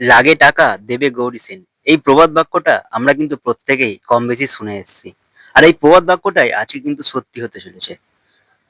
লাগে টাকা দেবে গৌরী সেন। এই প্রবাদ বাক্যটা আমরা কিন্তু প্রত্যেকেই কম বেশি শুনে এসেছি। আর এই প্রবাদ বাক্যটাই আজকে কিন্তু সত্যি হতে চলেছে।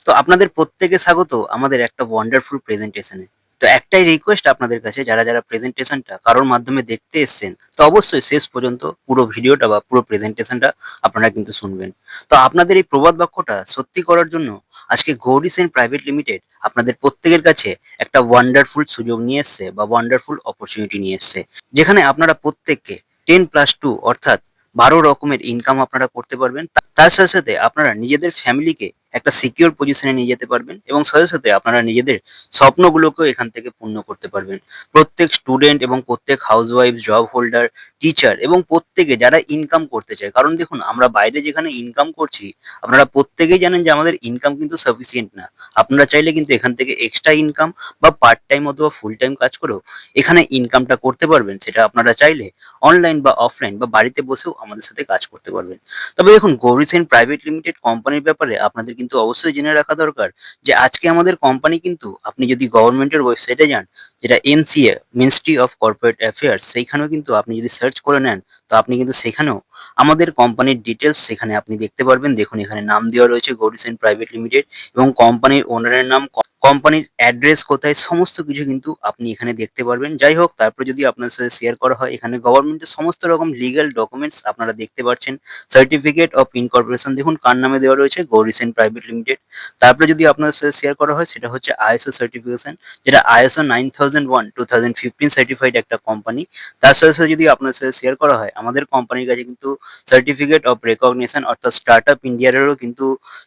তো আপনাদের প্রত্যেকে স্বাগত আমাদের একটা ওয়ান্ডারফুল প্রেজেন্টেশনে তো একটাই রিকোয়েস্ট আপনাদের কাছে, যারা যারা প্রেজেন্টেশনটা কারোর মাধ্যমে দেখতে এসছেন, তো অবশ্যই শেষ পর্যন্ত পুরো ভিডিওটা বা পুরো প্রেজেন্টেশনটা আপনারা কিন্তু শুনবেন। তো আপনাদের এই প্রবাদ বাক্যটা সত্যি করার জন্য আজকে গৌরী সেন প্রাইভেট লিমিটেড আপনাদের প্রত্যেকের কাছে একটা ওয়ান্ডারফুল সুযোগ নিয়ে এসছে বা ওয়ান্ডারফুল অপরচুনিটি নিয়ে এসছে। যেখানে আপনারা প্রত্যেককে টেন প্লাস টু অর্থাৎ বারো রকমের ইনকাম আপনারা করতে পারবেন। তার সাথে সাথে আপনারা নিজেদের ফ্যামিলিকে একটা সিকিউর পজিশনে নিয়ে যেতে পারবেন এবং সাথে সাথে আপনারা নিজেদের স্বপ্নগুলোকেও এখান থেকে পূর্ণ করতে পারবেন। প্রত্যেক স্টুডেন্ট এবং প্রত্যেক house housewife job holder teacher এবং প্রত্যেকে যারা ইনকাম করতে চায়। কারণ দেখুন, আমরা বাইরে যেখানে ইনকাম করছি, আপনারা প্রত্যেকেই জানেন যে আমাদের ইনকাম কিন্তু সাফিসিয়েন্ট না। আপনারা চাইলে কিন্তু এখান থেকে এক্সট্রা ইনকাম বা পার্ট টাইম অথবা ফুল টাইম কাজ করেও এখানে ইনকামটা করতে পারবেন। সেটা আপনারা চাইলে অনলাইন বা অফলাইন বা বাড়িতে বসেও আমাদের সাথে কাজ করতে পারবেন। তবে দেখুন গৌরী সেন প্রাইভেট লিমিটেড কোম্পানির ব্যাপারে আপনাদের কিন্তু অবশ্যই জেনে রাখা দরকার যে আজকে আমাদের কোম্পানি কিন্তু আপনি যদি গভর্নমেন্টের ওয়েবসাইটে যান, যেটা NCA ministry of corporate affairs সেইখানেও কিন্তু আপনি যদি সার্চ করে নেন, তো আপনি কিন্তু সেখানেও আমাদের কোম্পানির ডিটেলস সেখানে আপনি দেখতে পারবেন। দেখুন, এখানে নাম দেওয়া রয়েছে গৌরী প্রাইভেট লিমিটেড এবং কোম্পানির ওনারের নাম কোম্পানির অ্যাড্রেস কোথায়, সমস্ত কিছু কিন্তু আপনি এখানে দেখতে পারবেন। যাই হোক, তারপরে যদি আপনার সাথে শেয়ার করা হয়, এখানে গভর্নমেন্টের সমস্ত রকম লিগ্যাল ডকুমেন্টস আপনারা দেখতে পাচ্ছেন। সার্টিফিকেট অফ ইনকর্পোরেশন দেখুন কার নামে দেওয়া রয়েছে গৌরী সেন প্রাইভেট লিমিটেড তারপরে যদি আপনার সাথে শেয়ার করা হয়, সেটা হচ্ছে আইএসও সার্টিফিকেশন যেটা ISO nine thousand one two thousand fifteen certified একটা কোম্পানি তার সাথে সাথে যদি আপনার সাথে শেয়ার করা হয়, আমাদের কোম্পানির কাছে কিন্তু সার্টিফিকেট অফ রেকগনিশন অর্থাৎ স্টার্ট আপ ইন্ডিয়ারেরও কিন্তু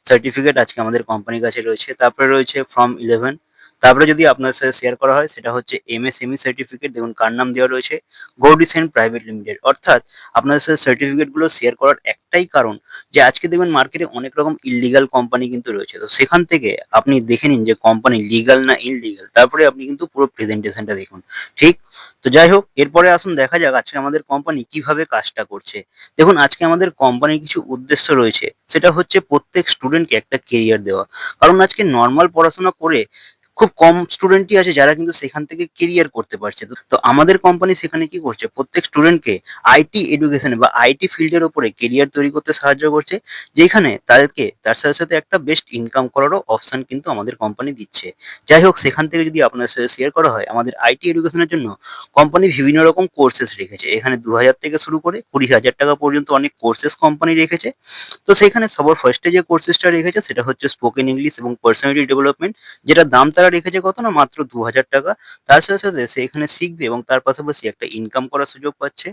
সার্টিফিকেট আজকে আমাদের কোম্পানির কাছে রয়েছে। তারপরে রয়েছে ফর্ম ইলেভেন তারপরে যদি আপনার সাথে শেয়ার করা হয়, সেটা হচ্ছে এমএসএমই সার্টিফিকেট দেখুন কার নাম দেওয়া রয়েছে গৌডিসেন প্রাইভেট লিমিটেড অর্থাৎ আপনাদের সাথে সার্টিফিকেটগুলো শেয়ার করার একটাই কারণ যে, আজকে দেখবেন মার্কেটে অনেক রকম ইলিগাল কোম্পানি কিন্তু রয়েছে। তো সেখান থেকে আপনি দেখে নিন যে কোম্পানি লিগাল না ইনলিগাল তারপরে আপনি কিন্তু পুরো প্রেজেন্টেশনটা দেখুন। ঠিক? তো যাই হোক, এরপরে আসুন, দেখা যাক আজকে আমাদের কোম্পানি কীভাবে কাজটা করছে। দেখুন, আজকে আমাদের কোম্পানির কিছু উদ্দেশ্য রয়েছে। সেটা হচ্ছে প্রত্যেক স্টুডেন্টকে একটা কেরিয়ার দেওয়া। কারণ আজকে নর্মাল পড়াশোনা করে খুব কম স্টুডেন্টই আছে যারা কিন্তু সেখান থেকে কেরিয়ার করতে পারছে। তো- আমাদের কোম্পানি সেখানে কি করছে? প্রত্যেক স্টুডেন্টকে আইটি এডুকেশনে বা আইটি ফিল্ডের উপরে কেরিয়ার তৈরি করতে সাহায্য করছে, যেখানে তাদেরকে, তার সাথে সাথে একটা বেস্ট ইনকাম করারও অপশন কিন্তু আমাদের কোম্পানি দিচ্ছে। যাই হোক, সেখান থেকে যদি আপনার সাথে শেয়ার করা হয়, আমাদের আইটি এডুকেশনের জন্য কোম্পানি বিভিন্ন রকম কোর্সেস রেখেছে। এখানে দু হাজার থেকে শুরু করে কুড়ি হাজার টাকা পর্যন্ত অনেক কোর্সেস কোম্পানি রেখেছে। তো সেখানে সবার ফার্স্টে যে কোর্সেসটা রেখেছে, সেটা হচ্ছে স্পোকেন ইংলিশ এবং পার্সোনালিটি ডেভেলপমেন্ট যেটা দাম তারা রেখেছে কত না? মাত্র দু হাজার টাকা। তার সাথে সাথে সে এখানে শিখবে এবং তার পাশাপাশি একটা ইনকাম করার সুযোগ পাচ্ছে।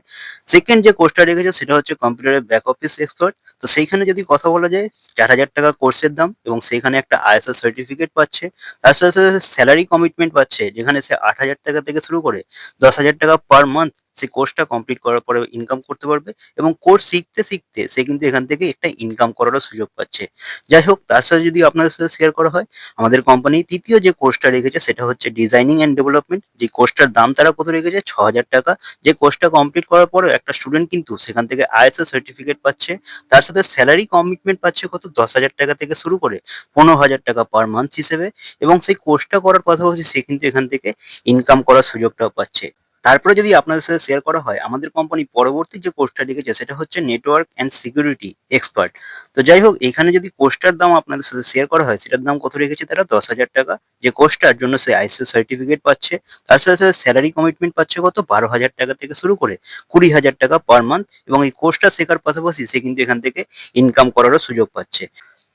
সেকেন্ড যে কোর্সটা রেখেছে সেটা হচ্ছে কম্পিউটারের ব্যাক অফিস এক্সপার্ট তো সেইখানে যদি কথা বলা যায় চার হাজার টাকা কোর্সের দাম এবং সেইখানে একটা আইএসও সার্টিফিকেট পাচ্ছে। তার সাথে সাথে স্যালারি কমিটমেন্ট পাচ্ছে, যেখানে সে আট হাজার টাকা থেকে শুরু করে দশ হাজার টাকা পার মান্থ সে কোর্সটা কমপ্লিট করার পরে ইনকাম করতে পারবে এবং কোর্স শিখতে শিখতে সে কিন্তু এখান থেকে একটা ইনকাম করারও সুযোগ পাচ্ছে। যাই হোক, তার সাথে যদি আপনাদের সাথে শেয়ার করা হয়, আমাদের কোম্পানি তৃতীয় যে কোর্সটা রেখেছে সেটা হচ্ছে ডিজাইনিং অ্যান্ড ডেভেলপমেন্ট যে কোর্সটার দাম তারা কত রেখেছে? ছ হাজার টাকা। যে কোর্সটা কমপ্লিট করার পরে একটা স্টুডেন্ট কিন্তু সেখান থেকে আইএসও সার্টিফিকেট পাচ্ছে। তার সাথে স্যালারি কমিটমেন্ট পাচ্ছে কত? দশ হাজার টাকা থেকে শুরু করে পনেরো হাজার টাকা পার মান্থ হিসেবে এবং সেই কোর্সটা করার পাশাপাশি সে কিন্তু এখান থেকে ইনকাম করার সুযোগটাও পাচ্ছে। তারপরে যদি আপনাদের সাথে শেয়ার করা হয়, আমাদের কোম্পানি পরবর্তী যে কোর্সটা রেখেছে সেটা হচ্ছে নেটওয়ার্ক অ্যান্ড সিকিউরিটি এক্সপার্ট তো যাই হোক, এখানে যদি কোর্সটার দাম আপনাদের সাথে শেয়ার করা হয়, সেটার দাম কত রেখেছে তারা? দশ হাজার টাকা। যে কোর্সটার জন্য সে আইসিও সার্টিফিকেট পাচ্ছে, তার সাথে সাথে স্যালারি কমিটমেন্ট পাচ্ছে কত? বারো হাজার টাকা থেকে শুরু করে কুড়ি হাজার টাকা পার মান্থ এবং এই কোর্সটা শেখার পাশাপাশি সে কিন্তু এখান থেকে ইনকাম করারও সুযোগ পাচ্ছে।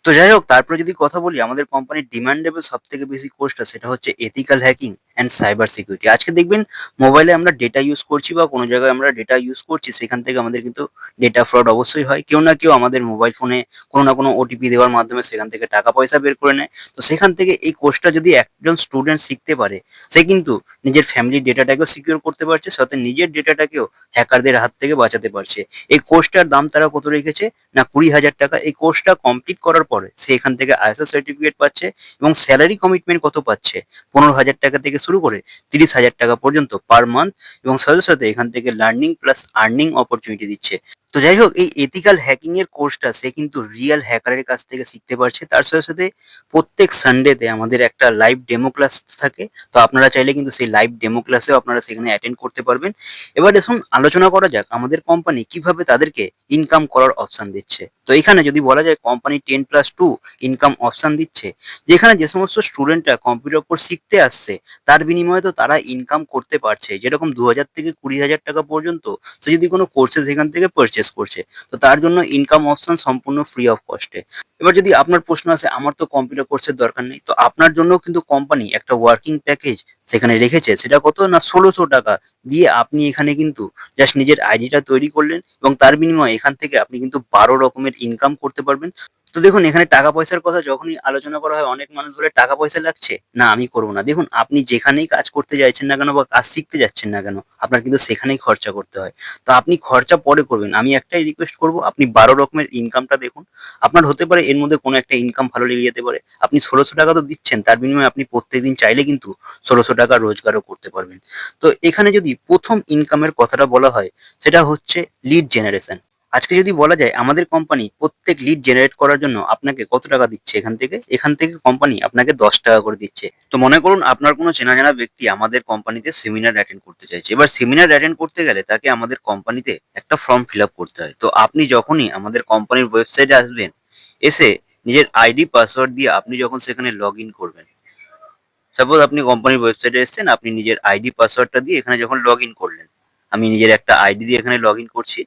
তো যাই হোক, তারপরে যদি কথা বলি, আমাদের কোম্পানির ডিমান্ডেবল সব থেকে বেশি কোর্সটা সেটা হচ্ছে ethical hacking and cyber security আজকে দেখবেন মোবাইলে আমরা ডেটা ইউজ করছি বা কোনো জায়গায় আমরা ডেটা ইউজ করছি, সেখান থেকে আমাদের কিন্তু ডেটা ফ্রড অবশ্যই হয়। কেউ না কেউ আমাদের মোবাইল ফোনে কোনো না কোনো ওটিপি দেওয়ার মাধ্যমে সেখান থেকে টাকা পয়সা বের করে নেয়। তো সেখান থেকে এই কোর্সটা যদি একজন স্টুডেন্ট শিখতে পারে, সে কিন্তু নিজের ফ্যামিলির ডেটাটাকেও সিকিউর করতে পারছে, সাথে নিজের ডেটাটাকেও হ্যাকারদের হাত থেকে বাঁচাতে পারছে। এই কোর্সটার দাম তারা কত রেখেছে? না কুড়ি হাজার টাকা। এই কোর্সটা কমপ্লিট করার পরে সে এখান থেকে আইএসও সার্টিফিকেট পাচ্ছে এবং স্যালারি কমিটমেন্ট কত পাচ্ছে? পনেরো হাজার টাকা থেকে শুরু করে তিরিশ হাজার টাকা পর্যন্ত পার মান্থ এবং সাথে সাথে এখান থেকে লার্নিং প্লাস আর্নিং অপরচুনিটি দিচ্ছে। তো যাই হোক, এই এথিক্যাল হ্যাকিং এর কোর্সটা সে কিন্তু রিয়েল হ্যাকারের কাছ থেকে শিখতে পারছে। তার সাথে সাথে প্রত্যেক সানডেতে আমাদের একটা লাইভ ডেমো ক্লাস থাকে। তো আপনারা চাইলে কিন্তু সেই লাইভ ডেমো ক্লাসেও আপনারা সেখানে অ্যাটেন্ড করতে পারবেন। এবার দেখুন, আলোচনা করা যাক আমাদের কোম্পানি কীভাবে তাদেরকে ইনকাম করার অপশন দিচ্ছে। তো এখানে যদি বলা যায় company ten plus two income option দিচ্ছে, যেখানে যে সমস্ত স্টুডেন্টরা কম্পিউটার কোর্স শিখতে আসছে, তার বিনিময়ে তো তারা ইনকাম করতে পারছে। যেরকম দু হাজার থেকে কুড়ি হাজার টাকা পর্যন্ত সে যদি কোনো কোর্সে সেখান থেকে পারচেস করছে। তো তার জন্য ইনকাম অপশন সম্পূর্ণ ফ্রি অফ কস্টে এবার যদি আপনার প্রশ্ন আছে আমার তো কম্পিউটার কোর্সের দরকার নেই। তো আপনার জন্য কিন্তু কোম্পানি একটা ওয়ার্কিং প্যাকেজ সেখানে রেখেছে। সেটা কত না ষোলোশো টাকা দিয়ে আপনি এখানে কিন্তু জাস্ট নিজের আইডিটা তৈরি করলেন এবং তার বিনিময়ে এখান থেকে আপনি কিন্তু বারো রকমের ইনকাম করতে পারবেন। তো দেখুন, এখানে টাকা পয়সার কথা যখনই আলোচনা করা হয়, অনেক মানুষ বলে, টাকা পয়সা লাগছে? না, আমি করব না। দেখুন, আপনি যেখানেই কাজ করতে চাইছেন না কেন বা কাজ শিখতে যাচ্ছেন না কেন, আপনার কিন্তু সেখানেই খরচা করতে হয়। তো আপনি খরচা পরে করবেন। আমি একটাই রিকোয়েস্ট করব, আপনি বারো রকমের ইনকামটা দেখুন। আপনার হতে পারে, এর মধ্যে কোনো একটা ইনকাম ভালো লেগে যেতে পারে। আপনি ষোলোশো টাকা তো দিচ্ছেন, তার বিনিময়ে আপনি প্রত্যেকদিন চাইলে কিন্তু ষোলোশো টাকা রোজগারও করতে পারবেন। তো এখানে যদি প্রথম ইনকামের কথাটা বলা হয়, সেটা হচ্ছে লিড জেনারেশন আজকে যদি বলা যায় আমাদের কোম্পানি প্রত্যেক লিড জেনারেট করার জন্য আপনাকে কত টাকা দিচ্ছে এখান থেকে? এখান থেকে কোম্পানি আপনাকে দশ টাকা করে দিচ্ছে। তো মনে করুন আপনার কোনো চেনা জানা ব্যক্তি আমাদের কোম্পানিতে সেমিনার অ্যাটেন্ড করতে চাইছে। এবার সেমিনার অ্যাটেন্ড করতে গেলে তাকে আমাদের কোম্পানিতে একটা ফর্ম ফিল করতে হয়। তো আপনি যখনই আমাদের কোম্পানির ওয়েবসাইটে আসবেন, এসে নিজের আইডি পাসওয়ার্ড দিয়ে আপনি যখন সেখানে লগ ইন করবেন সাপোজ আপনি কোম্পানির ওয়েবসাইটে এসেছেন, আপনি নিজের আইডি পাসওয়ার্ডটা দিয়ে এখানে যখন লগ ইন করলেন, আমি নিজের একটা আইডি দিয়ে এখানে লগ ইন করছি।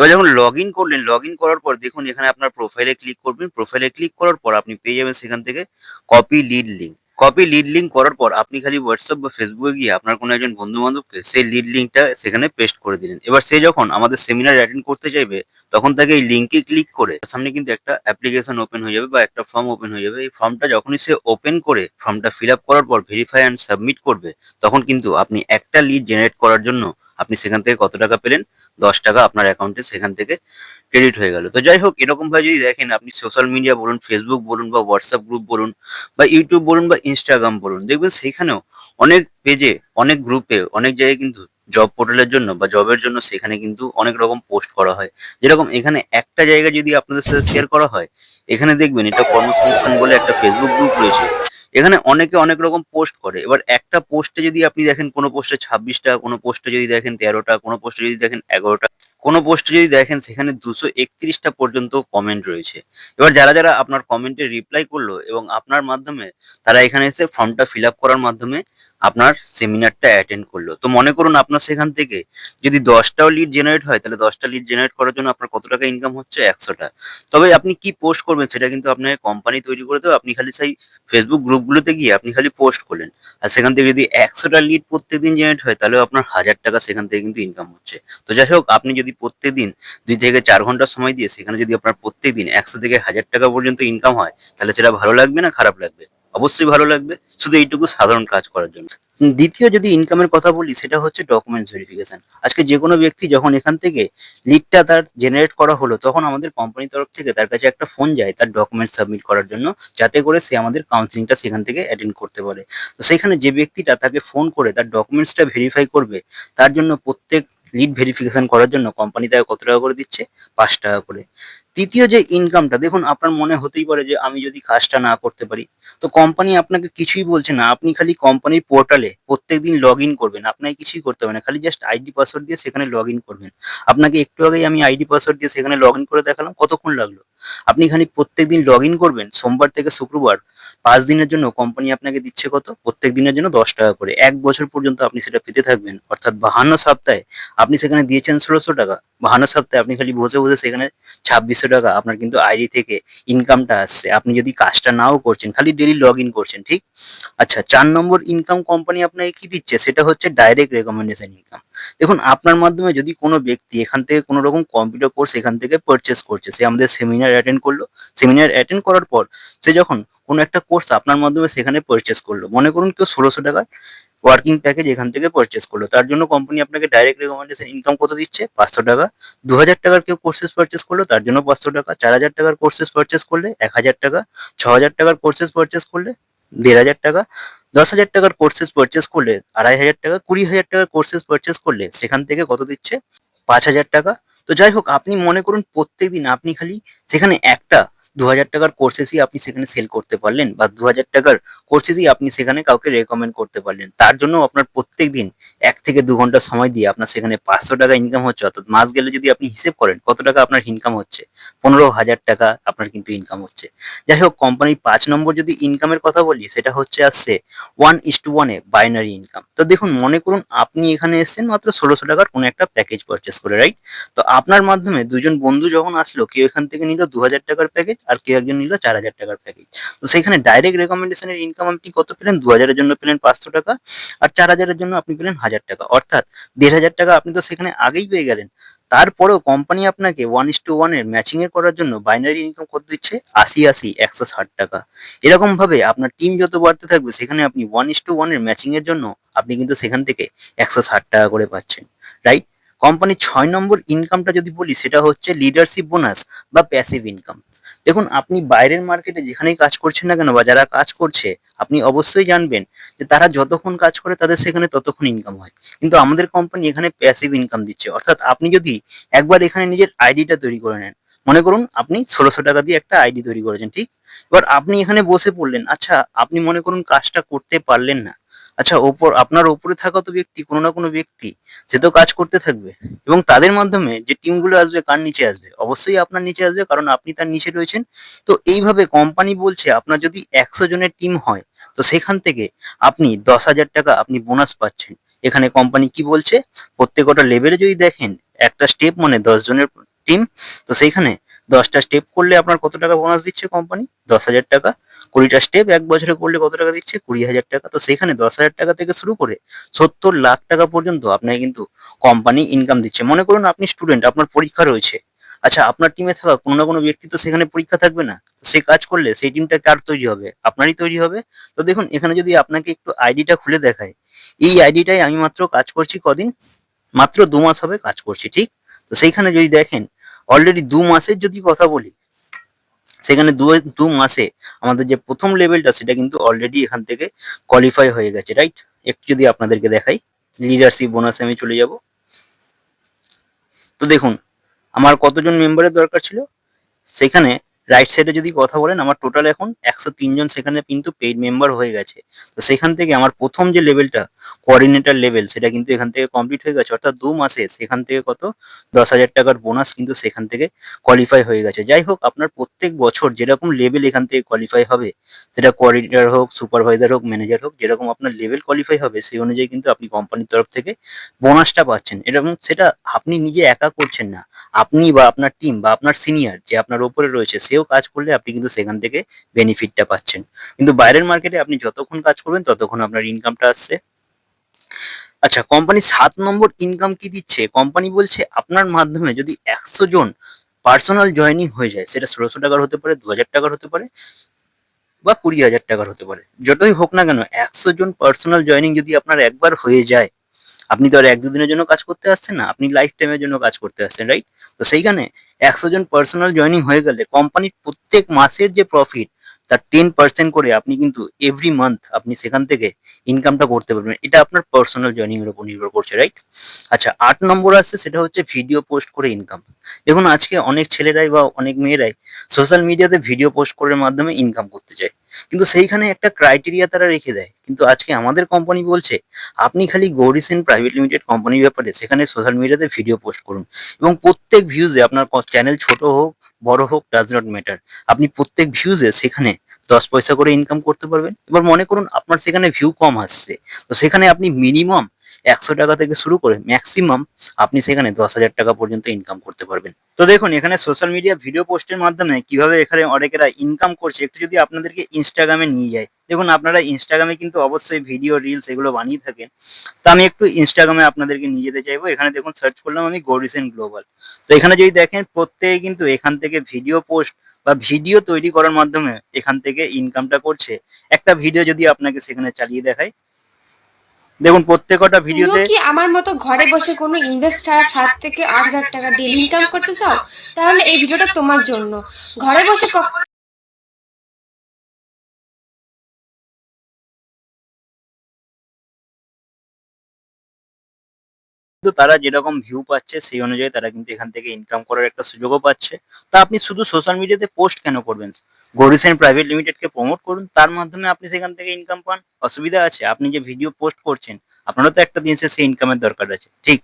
এবার যখন লগ ইন করলেন লগ ইন করার পর দেখুন এখানে আপনার প্রোফাইলে ক্লিক করবেন। প্রোফাইলে ক্লিক করার পর আপনি পেয়ে যাবেন সেখান থেকে copy lead link copy lead link করার পর আপনি খালি হোয়াটসঅ্যাপ বা ফেসবুকে গিয়ে আপনার কোনো একজন বন্ধু বান্ধবকে সেই লিড লিঙ্কটা সেখানে পেস্ট করে দিলেন। এবার সে যখন আমাদের সেমিনার অ্যাটেন্ড করতে চাইবে, তখন তাকে এই লিঙ্কে ক্লিক করে সামনে কিন্তু একটা অ্যাপ্লিকেশন ওপেন হয়ে যাবে বা একটা ফর্ম ওপেন হয়ে যাবে। এই ফর্মটা যখনই সে ওপেন করে ফর্মটা ফিল আপ করার পর ভেরিফাই অ্যান্ড সাবমিট করবে, তখন কিন্তু আপনি একটা লিড জেনারেট করার জন্য আপনি সেখান থেকে কত টাকা পেলেন? দশ টাকা আপনার অ্যাকাউন্টে সেখান থেকে ক্রেডিট হয়ে গেল। তো যাই হোক, এরকম ভাবে যদি দেখেন, আপনি সোশ্যাল মিডিয়া বলুন ফেসবুক বলুন বা হোয়াটসঅ্যাপ গ্রুপ বলুন বা ইউটিউব বলুন বা ইনস্টাগ্রাম বলুন, দেখবেন সেখানেও অনেক পেজে অনেক গ্রুপে অনেক জায়গায় কিন্তু জব পোর্টালের জন্য বা জবের জন্য সেখানে কিন্তু অনেক রকম পোস্ট করা হয়। যেরকম এখানে একটা জায়গা যদি আপনাদের সাথে শেয়ার করা হয়, এখানে দেখবেন এটা কর্মসংস্থান বলে একটা ফেসবুক গ্রুপ রয়েছে। এখানে অনেকে অনেক রকম পোস্ট করে। এবার একটা পোস্টে যদি আপনি দেখেন কোনো পোস্টে ছাব্বিশটা, কোনো পোস্টে যদি দেখেন তেরোটা, কোনো পোস্টে যদি দেখেন এগারোটা, কোনো পোস্টে যদি দেখেন সেখানে দুশো একত্রিশটা পর্যন্ত কমেন্ট রয়েছে। এবার যারা যারা আপনার কমেন্টে রিপ্লাই করল এবং আপনার মাধ্যমে তারা এখানে এসে ফর্মটা ফিল আপ করার মাধ্যমে আপনার সেমিনারটা অ্যাটেন্ড করল। তো মনে করুন আপনার সেখান থেকে যদি দশটাও লিড জেনারেট হয়, তাহলে দশটা লিড জেনারেট করার জন্য আপনার কত টাকা ইনকাম হচ্ছে? একশোটা। তবে আপনি কি পোস্ট করবেন সেটা কিন্তু আপনাকে কোম্পানি তৈরি করে দেবে। আপনি খালি সেই ফেসবুক গ্রুপগুলোতে গিয়ে আপনি খালি পোস্ট করলেন। আর সেখান থেকে যদি একশোটা লিড প্রত্যেকদিন জেনারেট হয় তাহলে আপনার হাজার টাকা সেখান থেকে কিন্তু ইনকাম হচ্ছে। তো যাই হোক, আপনি যদি প্রত্যেকদিন দুই থেকে চার ঘণ্টা সময় দিয়ে সেখানে যদি আপনার প্রত্যেকদিন একশো থেকে হাজার টাকা পর্যন্ত ইনকাম হয়, তাহলে সেটা ভালো লাগবে না খারাপ লাগবে? অবশ্যই ভালো লাগবে। শুধু এইটুকু সাধারণ কাজ করার জন্য। দ্বিতীয় যদি ইনকামের কথা বলি, সেটা হচ্ছে ডকুমেন্টস ভেরিফিকেশন আজকে যে কোনো ব্যক্তি যখন এখান থেকে লিডটা তার জেনারেট করা হলো, তখন আমাদের কোম্পানির তরফ থেকে তার কাছে একটা ফোন যায় তার ডকুমেন্টস সাবমিট করার জন্য, যাতে করে সে আমাদের কাউন্সিলিংটা সেখান থেকে অ্যাটেন্ড করতে পারে। তো সেখানে যে ব্যক্তিটা তাকে ফোন করে তার ডকুমেন্টসটা ভেরিফাই করবে, তার জন্য প্রত্যেক লিড ভেরিফিকেশন করার জন্য কোম্পানি তাকে কত টাকা করে দিচ্ছে? পাঁচ টাকা করে। তৃতীয় যে ইনকামটা দেখুন, আপনার মনে হতেই পারে যে আমি যদি কাজটা না করতে পারি, তো কোম্পানি আপনাকে কিছুই বলছে না। আপনি খালি কোম্পানির পোর্টালে প্রত্যেকদিন লগ ইন করবেন। আপনাকে কিছুই করতে হবে না। খালি জাস্ট আইডি পাসওয়ার্ড দিয়ে সেখানে লগ ইন করবেন। আপনাকে একটু আগেই আমি আইডি পাসওয়ার্ড দিয়ে সেখানে লগ ইন করে দেখালাম, কতক্ষণ লাগল? আপনি খালি প্রত্যেকদিন লগ ইন করবেন, সোমবার থেকে শুক্রবার, পাঁচ দিনের জন্য কোম্পানি আপনাকে দিচ্ছে কত? প্রত্যেক দিনের জন্য দশ টাকা করে। এক বছর পর্যন্ত আপনি সেটা পেতে থাকবেন। অর্থাৎ বাহান্ন সপ্তাহে আপনি সেখানে দিয়েছেন ষোলোশো টাকা। বাহান্ন সপ্তাহে আপনি খালি বসে বসে সেখানে ছাব্বিশশো টাকা আপনার কিন্তু আইডি থেকে ইনকামটা আসছে। আপনি যদি কাজটা নাও করছেন, খালি ডেলি লগ ইন করছেন, ঠিক? আচ্ছা চার নম্বর ইনকাম কোম্পানি আপনাকে কি দিচ্ছে? সেটা হচ্ছে ডাইরেক্ট রেকমেন্ডেশন ইনকাম দেখুন, আপনার মাধ্যমে যদি কোনো ব্যক্তি এখান থেকে কোনো রকম কম্পিউটার কোর্স এখান থেকে পারচেস করছে, সে আমাদের সেমিনার অ্যাটেন্ড করল। সেমিনার অ্যাটেন্ড করার পর সে যখন কোনো একটা কোর্স আপনার মাধ্যমে সেখানে পারচেস করল, মনে করুন কেউ ষোলোশো টাকার ওয়ার্কিং প্যাকেজ এখান থেকে পারচেস করল। তার জন্য কোম্পানি আপনাকে ডাইরেক্ট রেকমেন্ডেশন ইনকাম কত দিচ্ছে? পাঁচশো টাকা। দু হাজার টাকার কেউ কোর্সেস পারচেস করল, তার জন্য পাঁচশো টাকা। চার হাজার টাকার কোর্সেস পারচেস করলে এক হাজার টাকা। ছ হাজার টাকার কোর্সেস পারচেস করলে দেড় হাজার টাকা। দশ হাজার টাকার কোর্সেস পারচেস করলে আড়াই হাজার টাকা। কুড়ি হাজার টাকার কোর্সেস পারচেস করলে সেখান থেকে কত দিচ্ছে? পাঁচ হাজার টাকা। তো যাই হোক, আপনি মনে করুন প্রত্যেকদিন আপনি খালি সেখানে একটা দু হাজার টাকার কোর্সেসই আপনি সেখানে সেল করতে পারলেন বা দু হাজার টাকার কোর্সেসই আপনি সেখানে কাউকে রেকমেন্ড করতে পারলেন। তার জন্য আপনার প্রত্যেক দিন এক থেকে দু ঘণ্টা সময় দিয়ে আপনার সেখানে পাঁচশো টাকা ইনকাম হচ্ছে। অর্থাৎ মাস গেলে যদি আপনি হিসেব করেন কত টাকা আপনার ইনকাম হচ্ছে? পনেরো হাজার টাকা আপনার কিন্তু ইনকাম হচ্ছে। যাই হোক কোম্পানির পাঁচ নম্বর যদি ইনকামের কথা বলি, সেটা হচ্ছে আসছে ওয়ান ইস টু ওয়ানে বাইনারি ইনকাম তো দেখুন, মনে করুন আপনি এখানে এসেছেন মাত্র ষোলোশো টাকার কোনো একটা প্যাকেজ পারচেস করে রাইট তো আপনার মাধ্যমে দুজন বন্ধু যখন আসলো, কেউ এখান থেকে নিল দু হাজার টাকার প্যাকেজ আর কেউ একজন নিল চার হাজার টাকার প্যাকেজ তো সেখানে ডাইরেক্ট রেকমেন্ডেশনের ইনকাম আপনি কত পেলেন? দু হাজারের জন্য পেলেন পাঁচশো টাকা আর চার হাজারের জন্য আপনি পেলেন হাজার টাকা। অর্থাৎ দেড় হাজার টাকা আপনি তো সেখানে আগেই পেয়ে গেলেন। তারপরেও কোম্পানি আপনাকে ওয়ান ইস টু ওয়ানের ম্যাচিং এর করার জন্য বাইনারি ইনকাম কত দিচ্ছে? আশি আশি, একশো ষাট টাকা। এরকম ভাবে আপনার টিম যত বাড়তে থাকবে, সেখানে আপনি ওয়ান ইস টু ওয়ানের ম্যাচিং এর জন্য আপনি কিন্তু সেখান থেকে একশো ষাট টাকা করে পাচ্ছেন রাইট কোম্পানির ছয় নম্বর ইনকামটা যদি বলি, সেটা হচ্ছে লিডারশিপ বোনাস বা প্যাসিভ ইনকাম দেখুন, আপনি বাইরের মার্কেটে যেখানেই কাজ করছেন না কেন বা যারা কাজ করছে, আপনি অবশ্যই জানবেন যে তারা যতক্ষণ কাজ করে তাদের সেখানে ততক্ষণ ইনকাম হয়। কিন্তু আমাদের কোম্পানি এখানে প্যাসিভ ইনকাম দিচ্ছে। অর্থাৎ আপনি যদি একবার এখানে নিজের আইডিটা তৈরি করে নেন, মনে করুন আপনি ষোলোশো টাকা দিয়ে একটা আইডি তৈরি করেছেন, ঠিক? এবার আপনি এখানে বসে পড়লেন আচ্ছা আপনি মনে করুন কাজটা করতে পারলেন না। আচ্ছা ওপর, আপনার ওপরে থাকা তো ব্যক্তি, কোনো না কোনো ব্যক্তি, সে তো কাজ করতে থাকবে। এবং তাদের মাধ্যমে যে টিমগুলো আসবে, কার নিচে আসবে? অবশ্যই আপনার নিচে আসবে, কারণ আপনি তার নিচে রয়েছেন। তো এইভাবে কোম্পানি বলছে, আপনার যদি একশো জনের টিম হয়, তো সেখান থেকে আপনি দশ হাজার টাকা আপনি বোনাস পাচ্ছেন। এখানে কোম্পানি কি বলছে? প্রত্যেকটা লেভেলে যদি দেখেন, একটা স্টেপ মানে দশ জনের টিম তো সেইখানে দশটা স্টেপ করলে আপনার কত টাকা বোনাস দিচ্ছে কোম্পানি দশ হাজার টাকা। কুড়িটা স্টেপ এক বছরে করলে কত টাকা দিচ্ছে? কুড়ি হাজার টাকা। তো সেখানে দশ হাজার টাকা থেকে শুরু করে সত্তর লাখ টাকা পর্যন্ত আপনাকে কিন্তু কোম্পানি ইনকাম দিচ্ছে। মনে করুন আপনি স্টুডেন্ট আপনার পরীক্ষা রয়েছে। আচ্ছা আপনার টিমে থাকা কোনো না কোনো ব্যক্তি তো সেখানে পরীক্ষা থাকবে না। সে কাজ করলে সেই টিমটা কার তৈরি হবে? আপনারই তৈরি হবে। তো দেখুন, এখানে যদি আপনাকে একটু আইডিটা খুলে দেখায়। এই আইডিটাই আমি মাত্র কাজ করছি কদিন? মাত্র দু মাস হবে কাজ করছি, ঠিক? তো সেইখানে যদি দেখেন অলরেডি দু মাসের যদি কথা বলি সেখানে দু দু মাসে আমাদের যে প্রথম লেভেলটা সেটা কিন্তু অলরেডি এখান থেকে কোয়ালিফাই হয়ে গেছে রাইট একটু যদি আপনাদেরকে দেখাই লিডারশিপ বোনাসে আমি চলে যাব। তো দেখুন, আমার কতজন মেম্বারের দরকার ছিল? সেখানে রাইট সাইডে যদি কথা বলেন, আমার টোটাল এখন একশো তিনজন সেখানে কিন্তু পেইড মেম্বার হয়ে গেছে। তো সেখান থেকে আমার প্রথম যে লেভেলটা কোঅর্ডিনেটর লেভেল সেটা কিন্তু এখান থেকে কমপ্লিট হয়ে গেছে, অর্থাৎ দু মাসে সেখান থেকে কত? দশ হাজার টাকার বোনাস কিন্তু সেখান থেকে কোয়ালিফাই হয়ে গেছে। যাই হোক, আপনার প্রত্যেক বছর যেরকম লেভেল এখান থেকে কোয়ালিফাই হবে, সেটা কোঅর্ডিনেটর হোক সুপারভাইজার হোক ম্যানেজার হোক, যেরকম আপনার লেভেল কোয়ালিফাই হবে, সেই অনুযায়ী কিন্তু আপনি কোম্পানির তরফ থেকে বোনাসটা পাচ্ছেন। এরকম সেটা আপনি নিজে একা করছেন না। আপনি বা আপনার টিম বা আপনার সিনিয়র যে আপনার ওপরে রয়েছে, সেও কাজ করলে আপনি কিন্তু সেখান থেকে বেনিফিটটা পাচ্ছেন। কিন্তু বাইরের মার্কেটে আপনি যতক্ষণ কাজ করবেন, ততক্ষণ আপনার ইনকামটা আসছে। আচ্ছা কোম্পানি সাত নম্বর ইনকাম কি দিচ্ছে? কোম্পানি বলছে আপনার মাধ্যমে যদি একশো জন পার্সোনাল জয়েনিং হয়ে যায়, সেটা ষোলোশো টাকার হতে পারে দু হাজার টাকার হতে পারে বা কুড়ি হাজার টাকার হতে পারে। যতই হোক না কেন, একশো জন পার্সোনাল জয়েনিং যদি আপনার একবার হয়ে যায়, আপনি তো আর এক দুদিনের জন্য কাজ করতে আসছেন না, আপনি লাইফ টাইমের জন্য কাজ করতে আসছেন রাইট তো সেইখানে একশো জন পার্সোনাল জয়েনিং হয়ে গেলে কোম্পানির প্রত্যেক মাসের যে প্রফিট তার টেন পার্সেন্ট করে আপনি কিন্তু এভরি মান্থ আপনি সেখান থেকে ইনকামটা করতে পারবেন। এটা আপনার পার্সোনাল জয়েনিং এর উপর নির্ভর করছে রাইট আচ্ছা আট নম্বর আসছে, সেটা হচ্ছে ভিডিও পোস্ট করে ইনকাম দেখুন, আজকে অনেক ছেলেরাই বা অনেক মেয়েরাই সোশ্যাল মিডিয়াতে ভিডিও পোস্ট করার মাধ্যমে ইনকাম করতে চায়। কিন্তু সেইখানে একটা ক্রাইটেরিয়া তারা রেখে দেয়। কিন্তু আজকে আমাদের কোম্পানি বলছে, আপনি খালি গৌরী সেন প্রাইভেট লিমিটেড কোম্পানির ব্যাপারে সেখানে সোশ্যাল মিডিয়াতে ভিডিও পোস্ট করুন। এবং প্রত্যেক ভিউজে আপনার চ্যানেল ছোট হোক বড় হোক ডাজ নট ম্যাটার আপনি প্রত্যেক ভিউজে সেখানে দশ পয়সা করে ইনকাম করতে পারবেন। এবার মনে করুন, আপনার সেখানে ভিউ কম আসছে। তো সেখানে আপনি মিনিমাম একশো টাকা থেকে শুরু করে ম্যাক্সিমাম আপনি সেখানে দশ হাজার টাকা পর্যন্ত ইনকাম করতে পারবেন। তো দেখুন, এখানে সোশ্যাল মিডিয়া ভিডিও পোস্টের মাধ্যমে কীভাবে এখানে অনেকেরা ইনকাম করছে, একটু যদি আপনাদেরকে ইনস্টাগ্রামে নিয়ে যায়। দেখুন, আপনারা ইনস্টাগ্রামে কিন্তু অবশ্যই ভিডিও রিলস এগুলো বানিয়ে থাকেন। তো আমি একটু ইনস্টাগ্রামে আপনাদেরকে নিয়ে যেতে চাইব। এখানে দেখুন সার্চ করলাম আমি গৌরিসেন গ্লোবাল তো এখানে যদি দেখেন, প্রত্যেকে কিন্তু এখান থেকে ভিডিও পোস্ট বা ভিডিও তৈরি করার মাধ্যমে এখান থেকে ইনকামটা করছে। একটা ভিডিও যদি আপনাকে সেখানে চালিয়ে দেখায় দেখুন, প্রত্যেকটা ভিডিওতে কি আমার মতো ঘরে বসে কোনো ইনভেস্ট ছাড়া সাত থেকে আট হাজার টাকা ডেলি ইনকাম করতে চাও? তাহলে এই ভিডিওটা তোমার জন্য। ঘরে বসে কিন্তু তারা যেরকম ভিউ পাচ্ছে, সেই অনুযায়ী তারা কিন্তু এখান থেকে ইনকাম করার একটা সুযোগও পাচ্ছে। তা আপনি শুধু সোশ্যাল মিডিয়াতে পোস্ট কেন করবেন? গরিসেন প্রাইভেট লিমিটেডকে প্রমোট করুন, তার মাধ্যমে আপনি সেখান থেকে ইনকাম পান। অসুবিধা আছে, আপনি যে ভিডিও পোস্ট করছেন, আপনারও তো একটা দিন শেষে ইনকামের দরকার আছে, ঠিক?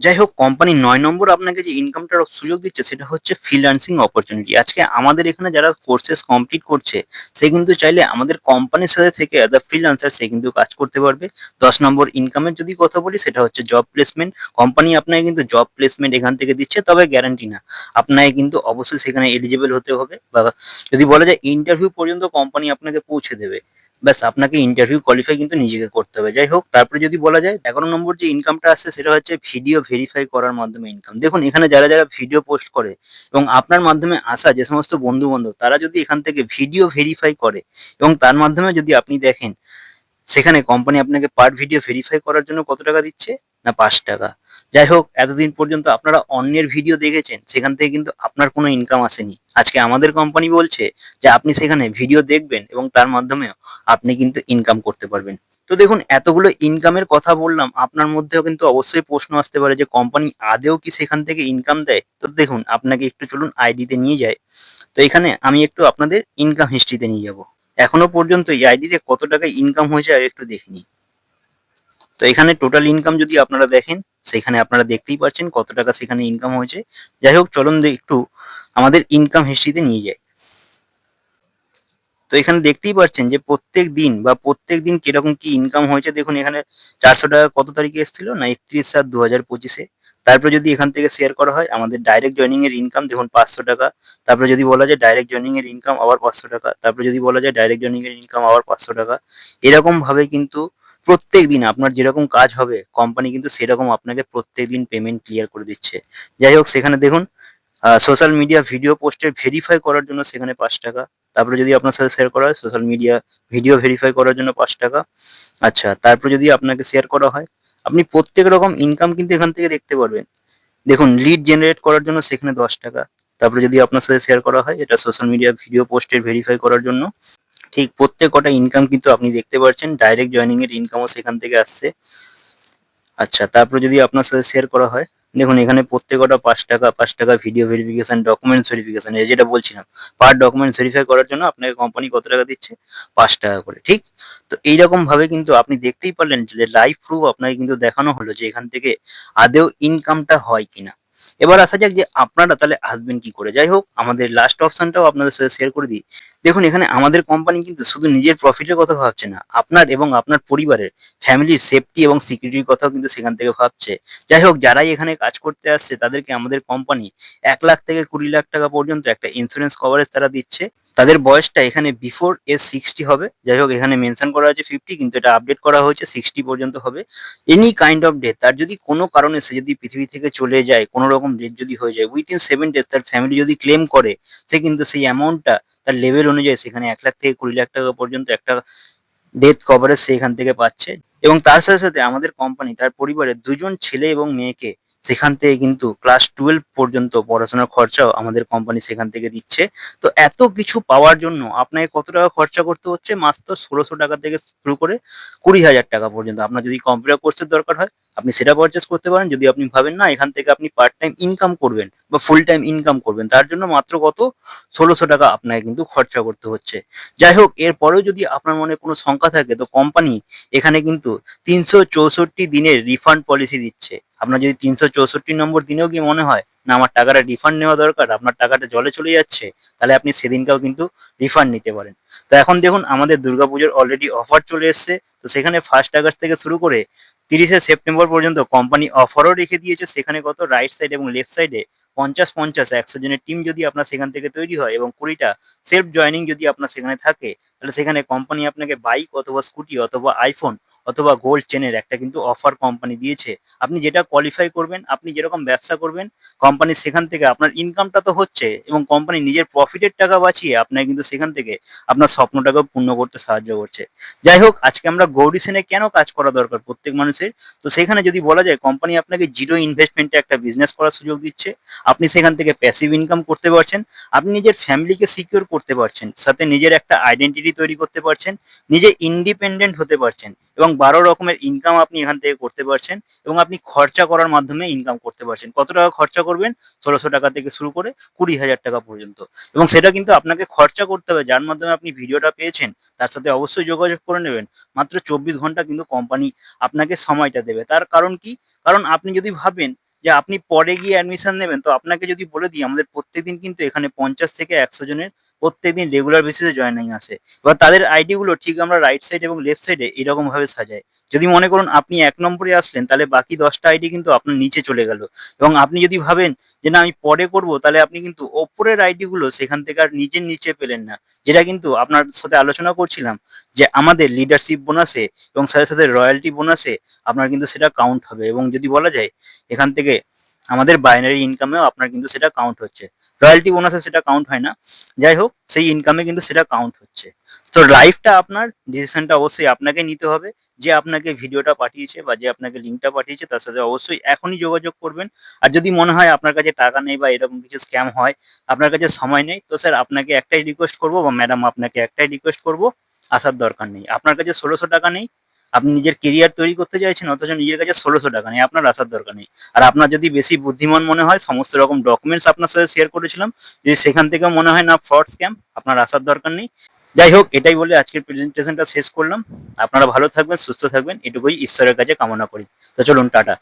যাই হোক কোম্পানি নয় নম্বর আপনাকে যে ইনকামটার সুযোগ দিচ্ছে, সেটা হচ্ছে ফ্রিল্যান্সিং অপরচুনিটি আজকে আমাদের এখানে যারা কোর্সেস কমপ্লিট করছে, সে কিন্তু চাইলে আমাদের কোম্পানির সাথে থেকে অ্যাজ আ ফ্রিল্যান্সার সে কিন্তু কাজ করতে পারবে। দশ নম্বর ইনকামের যদি কথা বলি, সেটা হচ্ছে জব প্লেসমেন্ট কোম্পানি আপনাকে কিন্তু জব প্লেসমেন্ট এখান থেকে দিচ্ছে, তবে গ্যারান্টি না। আপনাকে কিন্তু অবশ্যই সেখানে এলিজিবল হতে হবে বা যদি বলা যায় ইন্টারভিউ পর্যন্ত কোম্পানি আপনাকে পৌঁছে দেবে। ব্যাস, আপনাকে ইন্টারভিউ কোয়ালিফাই কিন্তু নিজেকে করতে হবে। যাই হোক, তারপরে যদি বলা যায়, এগারো নম্বর যে ইনকামটা আসছে, সেটা হচ্ছে ভিডিও ভেরিফাই করার মাধ্যমে ইনকাম দেখুন, এখানে যারা যারা ভিডিও পোস্ট করে এবং আপনার মাধ্যমে আসা যে সমস্ত বন্ধু বান্ধব তারা যদি এখান থেকে ভিডিও ভেরিফাই করে এবং তার মাধ্যমে যদি আপনি দেখেন, সেখানে কোম্পানি আপনাকে পার ভিডিও ভেরিফাই করার জন্য কত টাকা দিচ্ছে? না, পাঁচ টাকা। যাই হোক, এতদিন পর্যন্ত আপনারা অন্যের ভিডিও দেখেছেন, সেখান থেকে কিন্তু আপনার কোনো ইনকাম আসেনি। আজকে আমাদের কোম্পানি বলছে যে আপনি সেখানে ভিডিও দেখবেন এবং তার মাধ্যমেও আপনি কিন্তু ইনকাম করতে পারবেন। তো দেখুন, এতগুলো ইনকামের কথা বললাম, আপনার মধ্যেও কিন্তু অবশ্যই প্রশ্ন আসতে পারে যে কোম্পানি আদেও কি সেখান থেকে ইনকাম দেয়? তো দেখুন, আপনাকে একটু চলুন আইডিতে নিয়ে যায় তো এখানে আমি একটু আপনাদের ইনকাম হিস্ট্রিতে নিয়ে যাব। এখনও পর্যন্ত এই আইডিতে কত টাকা ইনকাম হয়েছে একটু দেখিনি তো এখানে টোটাল ইনকাম যদি আপনারা দেখেন সেখানে আপনারা দেখতেই পাচ্ছেন কত টাকা সেখানে ইনকাম হয়েছে। যাই হোক, চলুন একটু আমাদের ইনকাম হিস্ট্রিতে নিয়ে যায় তো এখানে দেখতেই পাচ্ছেন যে প্রত্যেক দিন বা প্রত্যেক দিন কীরকম কি ইনকাম হয়েছে, দেখুন এখানে চারশো টাকা কত তারিখে এসেছিল? না, একত্রিশ সাত দু হাজার পঁচিশে। তারপরে যদি এখান থেকে শেয়ার করা হয়, আমাদের ডাইরেক্ট জয়নিং এর ইনকাম দেখুন পাঁচশো টাকা। তারপরে যদি বলা যায় ডাইরেক্ট জয়নিং এর ইনকাম আবার পাঁচশো টাকা। তারপরে যদি বলা যায় ডাইরেক্ট জয়নিং এর ইনকাম আবার পাঁচশো টাকা। এরকম ভাবে কিন্তু প্রত্যেক দিন আপনার যেরকম কাজ হবে কোম্পানি কিন্তু সেরকম আপনাকে প্রত্যেক দিন পেমেন্ট ক্লিয়ার করে দিচ্ছে। যাই হোক, সেখানে দেখুন সোশ্যাল মিডিয়া ভিডিও পোস্টের ভেরিফাই করার জন্য সেখানে পাঁচ টাকা। তারপরে যদি আপনার সাথে শেয়ার করা হয় সোশ্যাল মিডিয়া ভিডিও ভেরিফাই করার জন্য পাঁচ টাকা। আচ্ছা তারপরে যদি আপনাকে শেয়ার করা হয়, আপনি প্রত্যেক রকম ইনকাম কিন্তু এখান থেকে দেখতে পারবেন। দেখুন লিড জেনারেট করার জন্য সেখানে দশ টাকা। তারপরে যদি আপনার সাথে শেয়ার করা হয়, এটা সোশ্যাল মিডিয়া ভিডিও পোস্টের ভেরিফাই করার জন্য ঠিক প্রত্যেক কটা ইনকাম কিন্তু আপনি দেখতে পাচ্ছেন ডাইরেক্ট জয়নিং এর ইনকামও সেখান থেকে আসছে। আচ্ছা তারপর যদি আপনার সাথে শেয়ার করা হয়, দেখুন এখানে প্রত্যেকটা পাঁচ টাকা পাঁচ টাকা ভিডিও ভেরিফিকেশন ডকুমেন্টস ভেরিফিকেশন এই যেটা বলছিলাম পার ডকুমেন্টস ভেরিফাই করার জন্য আপনাকে কোম্পানি কত টাকা দিচ্ছে? পাঁচ টাকা করে, ঠিক? তো এইরকম ভাবে কিন্তু আপনি দেখতেই পারলেন যে লাইভ প্রুফ আপনাকে কিন্তু দেখানো হলো যে এখান থেকে আদেও ইনকামটা হয় কিনা। এবার আসা যাক যে আপনারা তাহলে আসবেন কি করে। যাই হোক, আমাদের লাস্ট অপশনটাও আপনাদের সাথে শেয়ার করে দিই। দেখুন, এখানে আমাদের কোম্পানি কিন্তু শুধু নিজের প্রফিটের কথা ভাবছে না, আপনার এবং আপনার পরিবারের ফ্যামিলির সেফটি এবং সিকিউরিটির কথাও কিন্তু সেখান থেকে ভাবছে। যাই হোক, যারাই এখানে কাজ করতে আসছে, তাদেরকে আমাদের কোম্পানি এক লাখ থেকে কুড়ি লাখ টাকা পর্যন্ত একটা ইন্স্যুরেন্স কভারেজ তারা দিচ্ছে। তাদের বয়সটা এখানে বিফোর এজ সিক্সটি হবে। যাই হোক, এখানে মেনশন করা হয়েছে ফিফটি কিন্তু এটা আপডেট করা হয়েছে সিক্সটি পর্যন্ত হবে। এনি কাইন্ড অফ ডেথ তার যদি কোনো কারণে সে যদি পৃথিবী থেকে চলে যায়, কোনো রকম ডেথ যদি হয়ে যায় উইথ ইন সেভেন ডেজ তার ফ্যামিলি যদি ক্লেম করে, সে কিন্তু সেই অ্যামাউন্টটা তার লেভেল অনুযায়ী সেখানে এক লাখ থেকে কুড়ি লাখ টাকা পর্যন্ত একটা ডেথ কভারেজ সে এখান থেকে পাচ্ছে। এবং তার সাথে সাথে আমাদের কোম্পানি তার পরিবারের দুজন ছেলে এবং মেয়েকে সেখান থেকে কিন্তু ক্লাস টুয়েলভ পর্যন্ত পড়াশোনার খরচাও আমাদের কোম্পানি সেখান থেকে দিচ্ছে। তো এত কিছু পাওয়ার জন্য আপনাকে কত টাকা খরচা করতে হচ্ছে? মাত্র ষোলোশো টাকা থেকে শুরু করে কুড়ি হাজার টাকা পর্যন্ত। আপনার যদি কম্পিউটার কোর্সের দরকার হয়, আপনি সেটা পারচেস করতে পারেন। যদি আপনি ভাবেন না, এখান থেকে আপনি পার্ট টাইম ইনকাম করবেন বা ফুল টাইম ইনকাম করবেন, তার জন্য মাত্র কত? ষোলোশো টাকা আপনাকে কিন্তু খরচা করতে হচ্ছে। যাই হোক, এরপরেও যদি আপনার মনে কোনো শঙ্কা থাকে, তো কোম্পানি এখানে কিন্তু তিনশো চৌষট্টি দিনের রিফান্ড পলিসি দিচ্ছে। আপনার যদি তিনশো চৌষট্টি নম্বর দিনেও কি মনে হয়, না, আমার টাকাটা রিফান্ড নেওয়া দরকার, আপনার টাকাটা জলে চলে যাচ্ছে, তাহলে আপনি সেদিনকেও কিন্তু রিফান্ড নিতে পারেন। তো এখন দেখুন, আমাদের দুর্গাপুজোর অলরেডি অফার চলে এসছে। তো সেখানে ফার্স্ট আগস্ট থেকে শুরু করে তিরিশে সেপ্টেম্বর পর্যন্ত কোম্পানি অফারও রেখে দিয়েছে। সেখানে কত? রাইট সাইড এবং লেফট সাইডে পঞ্চাশ পঞ্চাশ, একশো জনের টিম যদি আপনার সেখান থেকে তৈরি হয় এবং কুড়িটা সেলফ জয়নিং যদি আপনার সেখানে থাকে, তাহলে সেখানে কোম্পানি আপনাকে বাইক অথবা স্কুটি অথবা আইফোন অথবা গোল্ড চেনের একটা কিন্তু অফার কোম্পানি দিয়েছে। আপনি যেটা কোয়ালিফাই করবেন, আপনি যেরকম ব্যবসা করবেন কোম্পানি সেখান থেকে আপনার ইনকামটা তো হচ্ছে এবং কোম্পানি নিজের প্রফিটের টাকা বাঁচিয়ে আপনাকে কিন্তু সেখান থেকে আপনার স্বপ্নটাকেও পূর্ণ করতে সাহায্য করছে। যাই হোক, আজকে আমরা গৌরী সেনে কেন কাজ করা দরকার প্রত্যেক মানুষের? তো সেখানে যদি বলা যায় কোম্পানি আপনাকে জিরো ইনভেস্টমেন্টে একটা বিজনেস করার সুযোগ দিচ্ছে। আপনি সেখান থেকে প্যাসিভ ইনকাম করতে পারছেন। আপনি নিজের ফ্যামিলিকে সিকিউর করতে পারছেন। সাথে নিজের একটা আইডেন্টিটি তৈরি করতে পারছেন। নিজে ইন্ডিপেন্ডেন্ট হতে পারছেন। এবং বারো রকমের ইনকাম আপনি এখান থেকে করতে পারছেন এবং আপনি খরচা করার মাধ্যমে ইনকাম করতে পারছেন। কত টাকা খরচা করবেন? ষোলোশো টাকা থেকে শুরু করে কুড়ি হাজার টাকা পর্যন্ত। এবং সেটা কিন্তু আপনাকে খরচা করতে হবে, যার মাধ্যমে আপনি ভিডিওটা পেয়েছেন, তার সাথে অবশ্যই যোগাযোগ করে নেবেন। মাত্র চব্বিশ ঘণ্টা কিন্তু কোম্পানি আপনাকে সময়টা দেবে। তার কারণ কি? কারণ আপনি যদি ভাবেন যে আপনি পরে গিয়ে অ্যাডমিশন নেবেন, তো আপনাকে যদি বলে দিই, আমাদের প্রত্যেকদিন কিন্তু এখানে পঞ্চাশ থেকে একশো জনের প্রত্যেকদিন রেগুলার বেসিসে জয়েনিং আসে এবার তাদের আইডি গুলো ঠিক আমরা রাইট সাইড এবং লেফট সাইডে এরকম ভাবে সাজাই। যদি মনে করুন আপনি এক নম্বরে আসলেন, তাহলে বাকি দশটা আইডি কিন্তু আপনার নিচে চলে গেল। এবং আপনি যদি ভাবেন যে না, আমি পরে করব, তাহলে আপনি কিন্তু ওপরের আইডি গুলো সেখান থেকে আর নিজের নিচে পেলেন না। যেটা কিন্তু আপনার সাথে আলোচনা করছিলাম যে আমাদের লিডারশিপ বোনাসে এবং সাথে সাথে রয়্যালটি বোনাসে আপনার কিন্তু সেটা কাউন্ট হবে। এবং যদি বলা যায়, এখান থেকে আমাদের বাইনারি ইনকামেও আপনার কিন্তু সেটা কাউন্ট হচ্ছে। রয়্যালটি বোনাসে সেটা কাউন্ট হয় না। যাই হোক, সেই ইনকামে কিন্তু সেটা কাউন্ট হচ্ছে। তো লাইফটা আপনার ডিসিশনটা অবশ্যই আপনাকে নিতে হবে। যে আপনাকে ভিডিওটা পাঠিয়েছে বা যে আপনাকে লিঙ্কটা পাঠিয়েছে, তার সাথে অবশ্যই এখনই যোগাযোগ করবেন। আর যদি মনে হয় আপনার কাছে টাকা নেই বা এরকম কিছু স্ক্যাম হয়, আপনার কাছে সময় নেই, তো স্যার আপনাকে একটাই রিকোয়েস্ট করব বা ম্যাডাম আপনাকে একটাই রিকোয়েস্ট করব, আসার দরকার নেই। আপনার কাছে ষোলোশো টাকা নেই আপনি নিজের কেরিয়ার তৈরি করতে চাইছেন, অথচ নিজের কাছে ষোলোশো টাকা নেই, আপনার আসার দরকার নেই। আর আপনার যদি বেশি বুদ্ধিমান মনে হয়, সমস্ত রকম ডকুমেন্টস আপনার সাথে শেয়ার করেছিলাম, যদি সেখান থেকে মনে হয় না ফ্রড স্ক্যাম আপনার আসার দরকার নেই। যাই হোক, এটাই বলে আজকের প্রেজেন্টেশনটা শেষ করলাম। আপনারা ভালো থাকবেন, সুস্থ থাকবেন, এটুকুই ঈশ্বরের কাছে কামনা করি। তো চলুন, টাটা।